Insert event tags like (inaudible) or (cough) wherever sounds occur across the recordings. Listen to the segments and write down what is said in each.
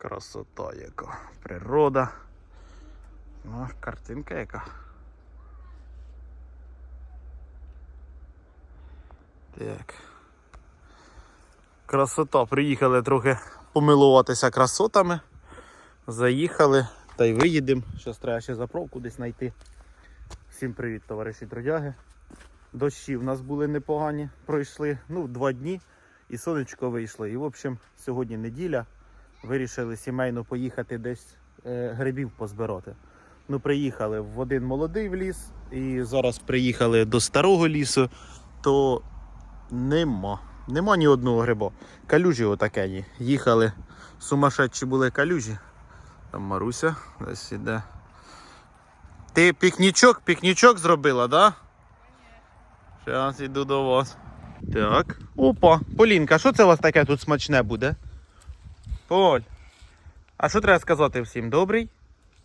Красота яка. Природа. Ну, картинка яка. Так. Красота. Приїхали трохи помилуватися красотами. Заїхали та й виїдемо. Зараз треба ще заправку десь знайти. Всім привіт, товариші трудяги. Дощі в нас були непогані, пройшли ну, два дні і сонечко вийшло. І в общем, сьогодні неділя. Вирішили сімейно поїхати десь е, грибів позбирати. Ну, приїхали в один молодий в ліс, і зараз приїхали до старого лісу, то нема. Нема ні одного гриба. Калюжі отакені. Їхали, сумасшедші були калюжі. Там Маруся десь іде. Ти пікнічок, пікнічок зробила, да? Зараз іду до вас. Так. Опа, Полінка, що це у вас таке тут смачне буде? Поль. А що треба сказати всім? Добрий?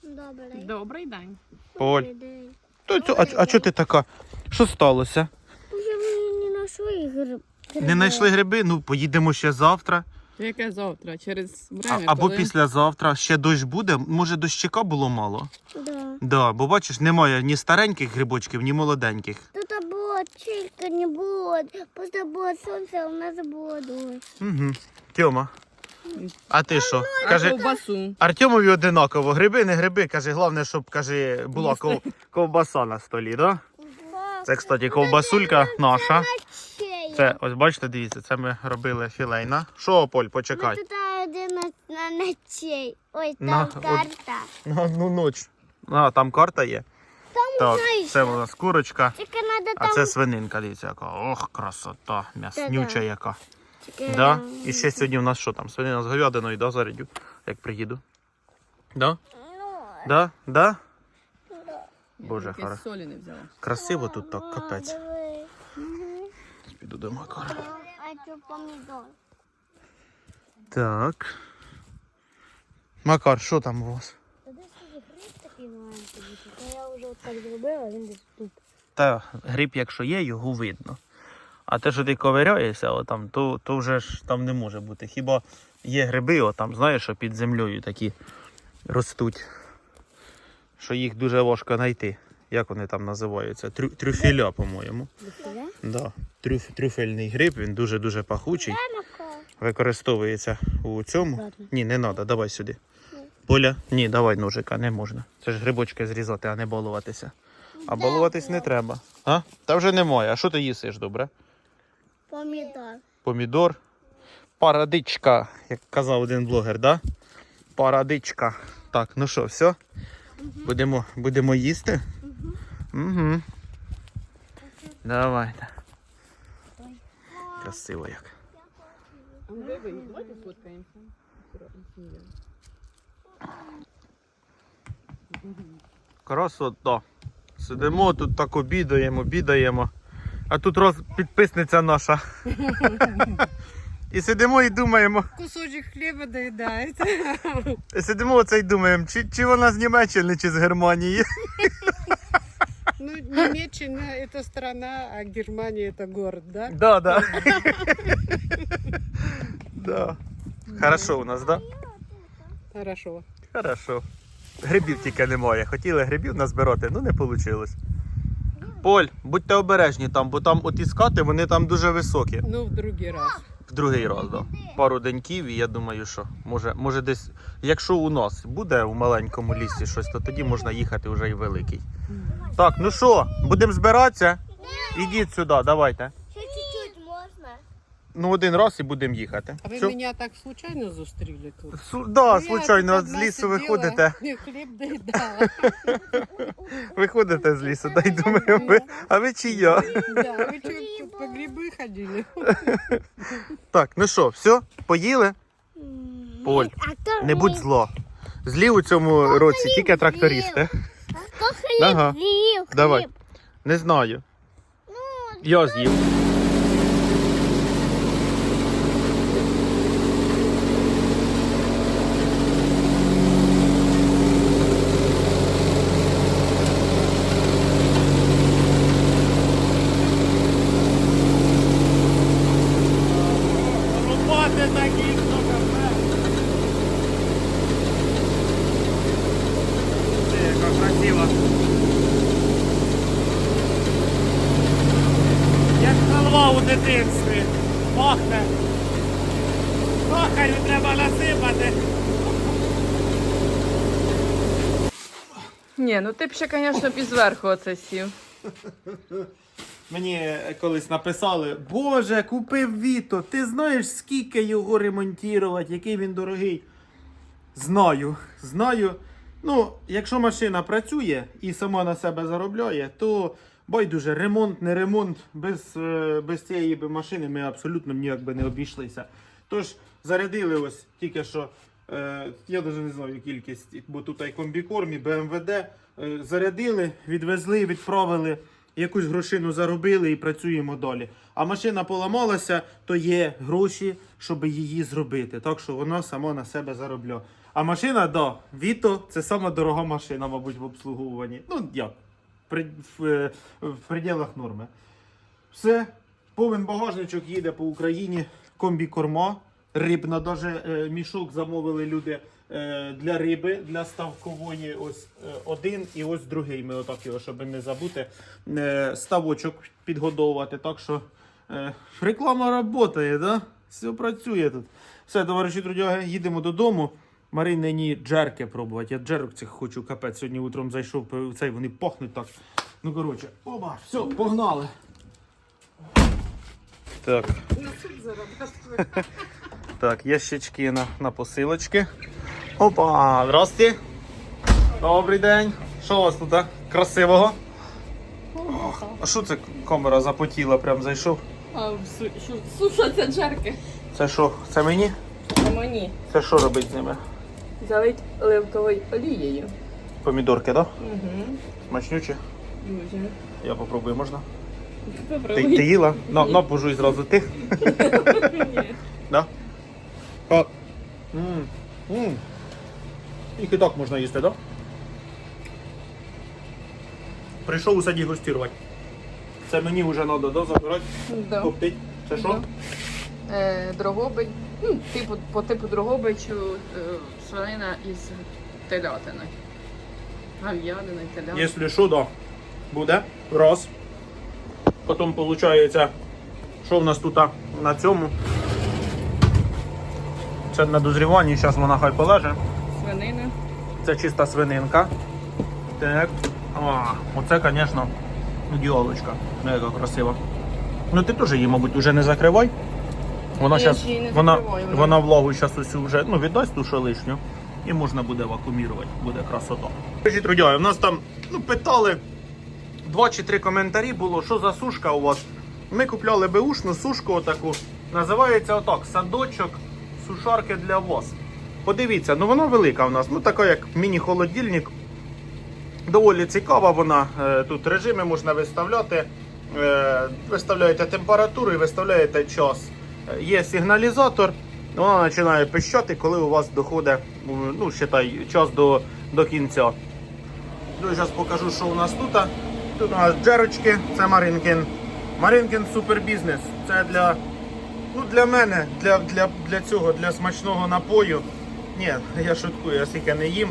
Добрий. Добрий день. Поль. Добрий день. То, а, а чого ти така? Що сталося? Уже ми не знайшли гриб. Не знайшли гриби? Ну, поїдемо ще завтра. Яке завтра? Через А, або коли... післязавтра. Ще дощ буде. Може, дощика було мало? Да. Да, бо бачиш, немає ні стареньких грибочків, ні молоденьких. Тут було чілька, не було. Просто було сонце, а у нас було дощ. Угу. Тьома. А ти що? Каже, ковбасу. Артемові одинаково. Гриби, не гриби. Каже, головне, щоб каже, була ков... ковбаса на столі, да? Це, кстати, ковбасулька наша. Це, ось бачите, дивіться, це ми робили філейна. Що, Поль, почекай. тут один на, ночей. Ой, там На, от- карта. На одну ніч. А, там карта є. Так, знаєш, це у нас курочка, Тільки надо а там... це свининка, дивіться, яка. Ох, красота, м'яснюча яка. Тільки... Да? І ще сьогодні у нас що там? Свинина з говядиною, да, зарядю, як приїду. Да? Ну, Да? Да? Боже, хорошо. солі не взяла. Красиво тут так, капець. Піду до Макара. Так. Макар, що там у вас? Десь тут гриб такий маленький. Я вже так зробила, він десь тут. Та гриб, якщо є, його видно. А те, що ти ковиряєшся, отам, то, то вже ж там не може бути. Хіба є гриби, отам, знаєш, що під землею такі ростуть, що їх дуже важко знайти. Як вони там називаються? Трю, трюфеля, по-моєму. Да. Трюф, трюфельний гриб, він дуже-дуже пахучий. Використовується у цьому. Ладно. Ні, не треба, давай сюди. Поля? Ні, давай ножика, не можна. Це ж грибочки зрізати, а не балуватися. А балуватись не треба. А? Та вже немає. А що ти їсиш, добре? Помідор. Помідор. Парадичка, як казав один блогер, да? Парадичка. Так, ну що, все? Будемо, будемо їсти? Угу. Давайте. Красиво як. Давайте сфоткаємося. Красота. Сидимо тут так обідаємо, обідаємо. А тут роз... підписниця наша. І сидимо і думаємо. Кусочок хліба доїдається. І сидимо оце і думаємо, чи, чи вона з Німеччини, чи з Германії. Ну, Немеччина это страна, а Германия это город, да? Да, да. да. Хорошо у нас, да? Хорошо. Хорошо. Грибів тільки немає. Хотіли грибів назбирати, ну не вийшло. Поль, будьте обережні там, бо там оті скати, вони там дуже високі. Ну, в другий раз. В другий раз, да. Пару деньків, і я думаю, що може, може десь, якщо у нас буде в маленькому лісі щось, то тоді можна їхати вже і великий. Так, ну що, будемо збиратися? Ідіть сюди, давайте Ще чуть-чуть можна. Ну, один раз і будемо їхати. А вы Що? меня так случайно застрели тут? Су- да, Ну, я случайно тут з одна лісу сидела, виходите. и хлеб (laughs) доедала. Виходите з лісу, дай думаю, ви, а ви чи я? Да, вы что, по грибы ходили? (laughs) Так, ну що, все, поїли? Поль, А хто Не будь зло. Злі у цьому році тільки трактористи. Хто хліб Ага. з'їв? Давай. Хліб. Не знаю. Ну, Я з'їв. дитинстві. Пахне. Пахарю треба насипати. Ні, ну ти б ще, звісно, пізверху і оце сів. Мені колись написали, Боже, купив Віто, ти знаєш, скільки його ремонтувати, який він дорогий. Знаю, знаю. Ну, якщо машина працює і сама на себе заробляє, то байдуже, ремонт, не ремонт, без, е, без цієї машини ми абсолютно ніяк би не обійшлися. Тож, зарядили ось тільки що, е, я навіть не знаю кількість, бо тут і комбікорм, і БМВД. Е, зарядили, відвезли, відправили, якусь грошину заробили і працюємо далі. А машина поламалася, то є гроші, щоб її зробити. Так що вона сама на себе заробляє. А машина, да, Віто це сама дорога машина, мабуть, в обслуговуванні. Ну, як? При, в, е, в пределах норми. Все, повен багажничок їде по Україні, комбі корма, рибна, даже е, мішок замовили люди е, для риби, для ставкової. Ось один і ось другий. Ми отак його, щоб не забути. Ставочок підгодовувати. Так що реклама працює, да? Все працює тут. Все, товариші трудяги, їдемо додому. Маринині джерки пробувати. Я джерок цих хочу капець. Сьогодні утром зайшов цей, вони пахнуть так. Ну коротше, оба, все, погнали. Так. Зарабатывать. (laughs) Так, ящички на, на посилочки. Опа, здрасте. Добрий день. Що у вас тут а? красивого? А що це камера запотіла, прям зайшов? А, це джерки. Це що? Це мені? Це мені. Це що робить з ними? Залить оливковою олією. Помідорки, так? Да? Угу. Смачнючі? Дуже. Я попробую, можна? Ти, Попробуй. ти їла? На, на пожуй зразу ти. Ні. Да? А. М, м. І кидок можна їсти, так? Да? Прийшов у саді гостірувати. Це мені вже треба, да, забирати, Да. Це що? Да. Е, ну, типу, по типу Дрогобичу е, свинина із телятини. Гав'янина і телятина. Якщо що, да. Буде. Раз. Потім виходить, що в нас тут на цьому. Це на дозріванні, зараз вона хай полеже. Свинина. Це чиста свининка. Так. А, оце, звісно, діолочка. Ну, яка красива. Ну ти теж її, мабуть, вже не закривай. Вона Я її не вона, закриваю, вона- вона влагу зараз усю вже ну, віддасть ту що лишню. І можна буде вакуумірувати, буде красота. Скажіть, трудяги, в нас там ну, питали два чи три коментарі було, що за сушка у вас. Ми купляли беушну сушку отаку. Називається отак садочок сушарки для вас. Подивіться, ну вона велика в нас, ну така як міні-холодильник. Доволі цікава вона. Е, Тут режими можна виставляти. Е, Виставляєте температуру і виставляєте час. Е, Є сигналізатор, вона починає пищати, коли у вас доходить, ну, считай, час до, до кінця. Ну, зараз покажу, що у нас тут. Тут у нас джерочки, це Маринкін. Маринкін супербізнес. Це для, ну, для мене, для, для, для цього, для смачного напою. Ні, я шуткую, я стільки не їм.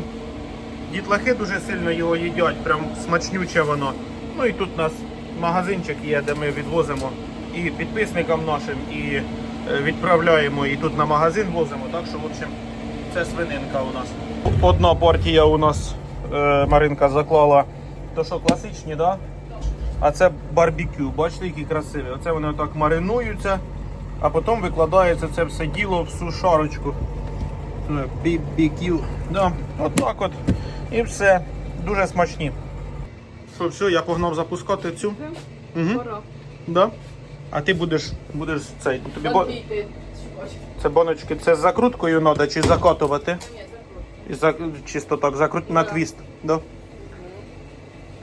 Дітлахи дуже сильно його їдять, прям смачнюче воно. Ну і тут у нас магазинчик є, де ми відвозимо і підписникам нашим, і е, відправляємо, і тут на магазин возимо. Так що, в общем, це свининка у нас. Одна партія у нас е, Маринка заклала. То що, класичні, да? А це барбекю. Бачите, які красиві. Оце вони отак маринуються, а потім викладається це все діло в сушарочку. BBQ. Да, от так от. І все. Дуже смачні. Що, все, я погнав запускати цю. Угу. Пора. Да? А ти будеш, будеш цей. Тобі бо... Це баночки, це з закруткою треба чи закрой. І за... Чисто так закрут на твіст. Да?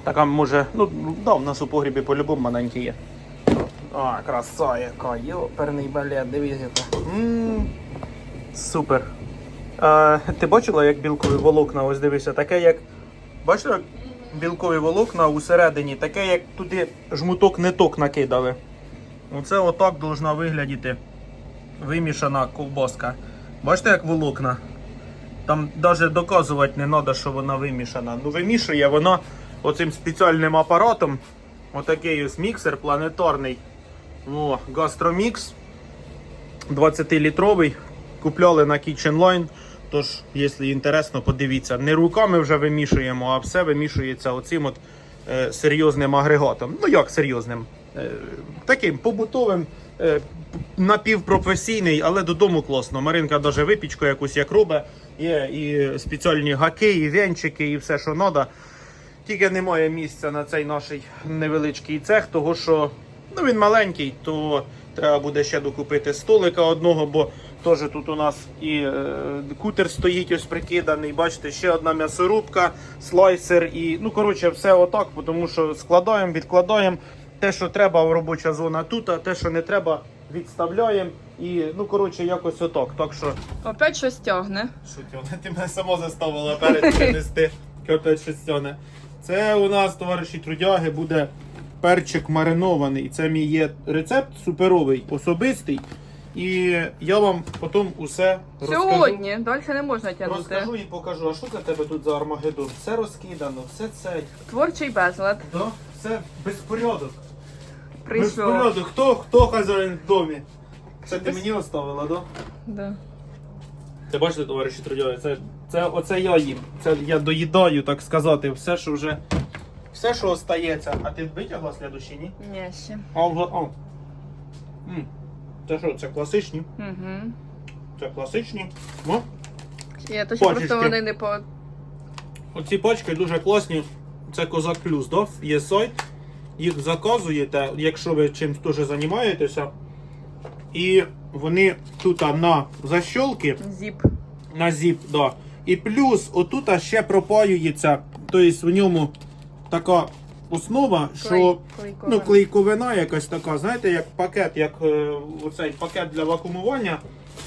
Така може, ну да, у нас у погрібі по-любому маленькі є. А, краса яка, йоперний балет. М, Супер. А, ти бачила, як білкові волокна, ось дивися, таке як. Бачила, як білкові волокна усередині, таке, як туди жмуток ниток накидали. Оце отак должна виглядіти вимішана ковбаска. Бачите, як волокна? Там навіть доказувати не треба, що вона вимішана. Ну, вимішує вона оцим спеціальним апаратом. Отакий ось міксер планетарний. О, гастромікс. 20-літровий. купляли на Kitchen Line. Тож, якщо інтересно, подивіться. Не руками вже вимішуємо, а все вимішується оцим от е, серйозним агрегатом. Ну як серйозним? Е, таким побутовим, е, напівпрофесійний, але додому класно. Маринка навіть випічку якусь як робить. Є і спеціальні гаки, і венчики, і все, що треба. Тільки немає місця на цей наш невеличкий цех, того що ну, він маленький, то треба буде ще докупити столика одного, бо теж тут у нас і е, кутер стоїть ось прикиданий. Бачите, ще одна м'ясорубка, слайсер і ну коротше, все отак, тому що складаємо, відкладаємо. Те, що треба, робоча зона тут, а те, що не треба, відставляємо. І ну коротше, якось отак. Так що Опять щось тягне. Шутьоне, ти мене само заставила перед принести (laughs) опять шестьоне. Це у нас, товариші трудяги, буде перчик маринований. Це мій є рецепт суперовий, особистий. І я вам потім усе розкажу. Сьогодні, далі не можна тягнути. Розкажу і покажу, а що це тебе тут за Армагеддон? Все розкидано, все це. Творчий безлад Да? Все безпорядок. Прийшов. Безпорядок. Хто, хто хазяїн в домі? Це ти мені оставила, так? Да? Да. Ти бачите, товариші трудяги, це, це оце я їм. Це я доїдаю, так сказати, все, що вже. Все, що остається. А ти витягла слідущі, ні? Ні, ще. А, вже, а. М. Це що, це класичні? Угу. Це класичні. О, Я то що Пачечки. просто вони не по. оці пачки дуже класні. Це Козак Плюс, да? Є сайт. Їх заказуєте, якщо ви чимось теж займаєтеся. І вони тут на защолки. Зіп. на зіп, да. І плюс отут ще пропаюється, тобто в ньому така основа, що клейковина. ну, клейковина якась така, знаєте, як пакет, як е, оцей пакет для вакуумування.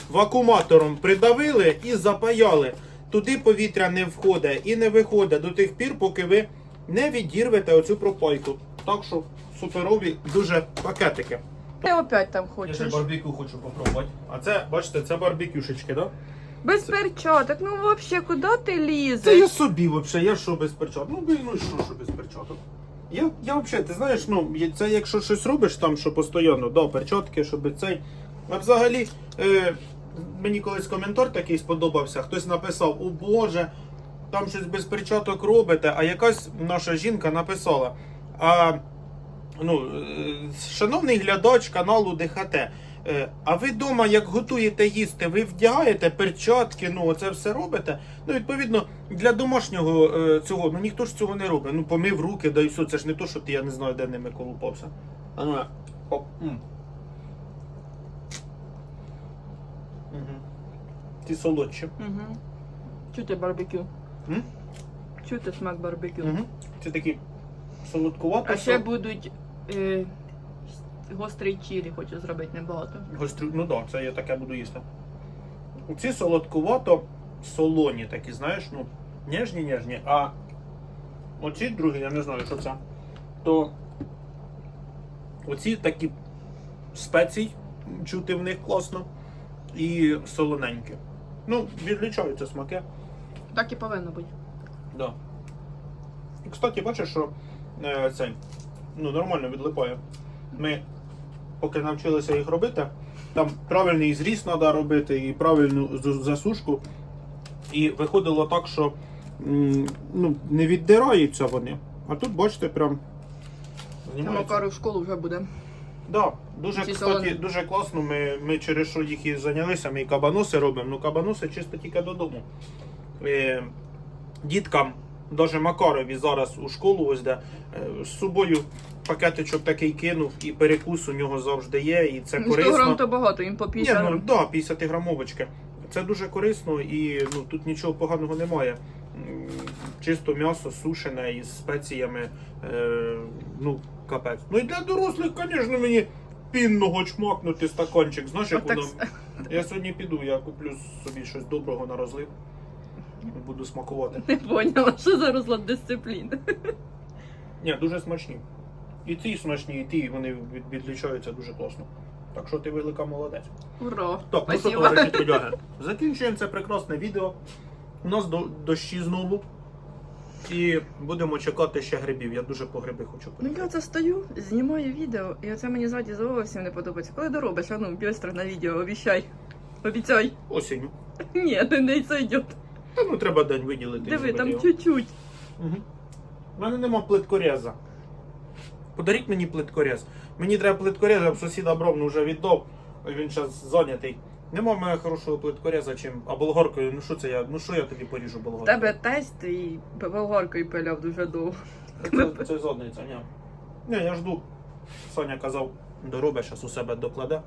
Вакууматором придавили і запаяли. Туди повітря не входить і не виходить до тих пір, поки ви не відірвете оцю пропайку. Так що суперові дуже пакетики. Ти опять там Я ще хочеш. барбекю хочу попробувати. А це, бачите, це барбекюшечки, так? Да? Без перчаток, ну взагалі, куди ти лізеш? Це я собі взагалі, я що без перчаток? Ну, блін, ну і що, що без перчаток? Я, я взагалі, ти знаєш, ну, це якщо щось робиш там, що постійно, да, перчатки, щоб цей. А взагалі, е, мені колись коментар такий сподобався, хтось написав, о Боже, там щось без перчаток робите, а якась наша жінка написала. А, ну, е, шановний глядач каналу ДХТ, е, а ви вдома, як готуєте їсти, ви вдягаєте перчатки, ну оце все робите. Ну, відповідно, для домашнього е, цього, ну ніхто ж цього не робить. Ну, помив руки, да і все, це ж не то, що ти, я не знаю, де ними колупався. А ну, оп. Мгм. Ті солодші. Угу. Чути барбекю. М? Чути смак барбекю. Мгм. Це такі солодкувато. А ще будуть е, гострий чилі, хочу зробити небагато. Гострю... Ну так, да, це я таке буду їсти. Ці солодкувато солоні такі, знаєш, ну, ніжні, ніжні, а оці другі, я не знаю, що це. То оці такі спецій, чути в них класно. І солоненькі. Ну, відлічаються смаки. Так і повинно бути. Да. І, кстати, бачиш, що е, цей, ну, нормально відлипає. Ми, поки навчилися їх робити, там правильний зріз треба робити і правильну засушку. І виходило так, що м, ну, не віддираються вони. А тут, бачите, прям знімаються. Макару в школу вже буде. Да, дуже, Ці кстати, солоні. дуже класно. Ми, ми через що їх і зайнялися, ми і кабаноси робимо. Ну, кабаноси чисто тільки додому. Е, діткам, навіть Макарові зараз у школу ось де, е, з собою пакетичок такий кинув, і перекус у нього завжди є, і це 100 корисно. грам то багато, їм по Ні, 50 ну да, 50 грамовочки. Це дуже корисно і ну, тут нічого поганого немає. Чисто м'ясо сушене із спеціями. Е, ну, капець. Ну і для дорослих, звісно, мені пінного чмакнути стаканчик. Знаєш, як воно. Я сьогодні піду, я куплю собі щось доброго на розлив. Буду смакувати. Не поняла, що за розлад дисципліни. Ні, дуже смачні. І ці смачні, і ті вони відлічаються дуже класно. Так що ти велика молодець. Ура! Так, ну що, товариші (laughs) трудяги, закінчуємо це прекрасне відео. У нас до, дощі знову. І будемо чекати ще грибів. Я дуже по гриби хочу Ну я це стою, знімаю відео, і оце мені ззаді зовсім не подобається. Коли доробиш, а ну, бістро на відео, обіщай. Обіцяй. Осінню. (laughs) Ні, не, не зайдет. Та ну треба день виділити. Диви, там його. чуть-чуть. Угу. У мене нема плиткореза. Подаріть мені плиткорез. Мені треба плиткорез, я б сусіда бровну вже віддав, він зараз зайнятий. Нема в мене хорошого плиткореза, чим. А болгаркою, ну що це я? Ну що я тобі поріжу болгаркою? тебе тесть і болгаркою пиляв дуже довго. Це, це задниця, ні. Ні, я жду. Соня казав, доробить, зараз у себе докладе.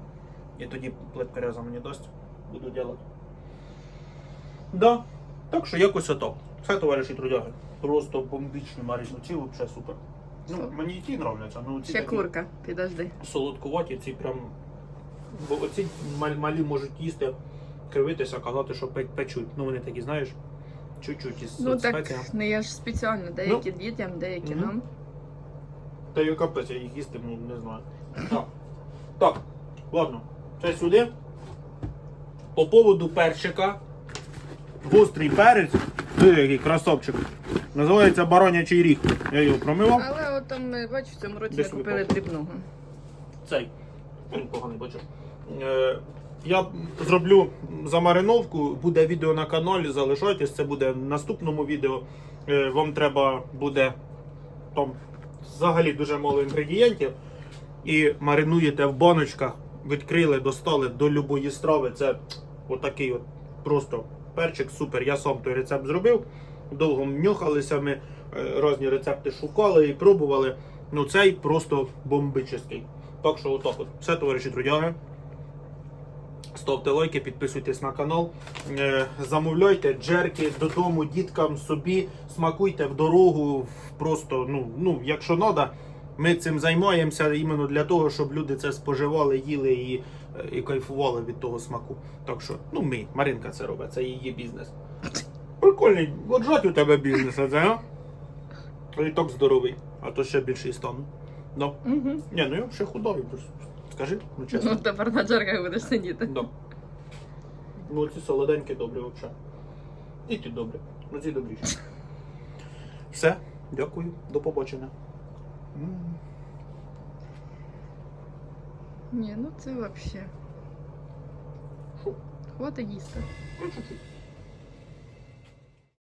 І тоді плиткореза мені дасть. Буду робити. Да. Так що якось отак. Все, товариші трудяги. Просто бомбічні маріч. Ну ці взагалі супер. Ну, мені і ті нравляться. Ну, ці Ще такі курка, підожди. солодкуваті, ці прям. Бо оці мал- малі можуть їсти, кривитися, казати, що пе- печуть. Ну вони такі, знаєш, чуть-чуть із Ну так, спеціями. не я ж спеціально, деякі дітям, деякі Мгм. нам. Та й капець, я їх їсти, ну не знаю. Так. Так, ладно. Це сюди. По поводу перчика. Гострий перець. Диви, який красавчик. Називається баронячий ріг. Я його промивав. Але от там, ми, бачиш, в цьому році Десь ми купили випав. дрібного. Цей. Він поганий бачу. Е, я зроблю замариновку, буде відео на каналі, залишайтесь, це буде в наступному відео. Е, вам треба буде там взагалі дуже мало інгредієнтів. І маринуєте в баночках, відкрили, достали до любої страви. Це отакий от просто перчик, супер. Я сам той рецепт зробив. Довго нюхалися ми, е, різні рецепти шукали і пробували. Ну цей просто бомбический. Так що отак от. Все, товариші трудяги. Ставте лайки, підписуйтесь на канал. Е, замовляйте джерки додому, діткам, собі, смакуйте в дорогу. Просто, ну, ну, якщо треба, ми цим займаємося іменно для того, щоб люди це споживали, їли і, і кайфували від того смаку. Так що, ну ми, Маринка це робить, це її бізнес. Прикольний, от у тебе бізнес, а це, а? І так здоровий, а то ще більший стану. Да. Угу. Ні, ну я ще худой. Скажи, ну чесно. Ну тепер на джерках будеш сидіти. Да. Ну ці солоденькі добрі взагалі. І ті добрі. Ну ці добріші. (laughs) Все, дякую, до побачення. Ні, ну це взагалі. Хватить їсти.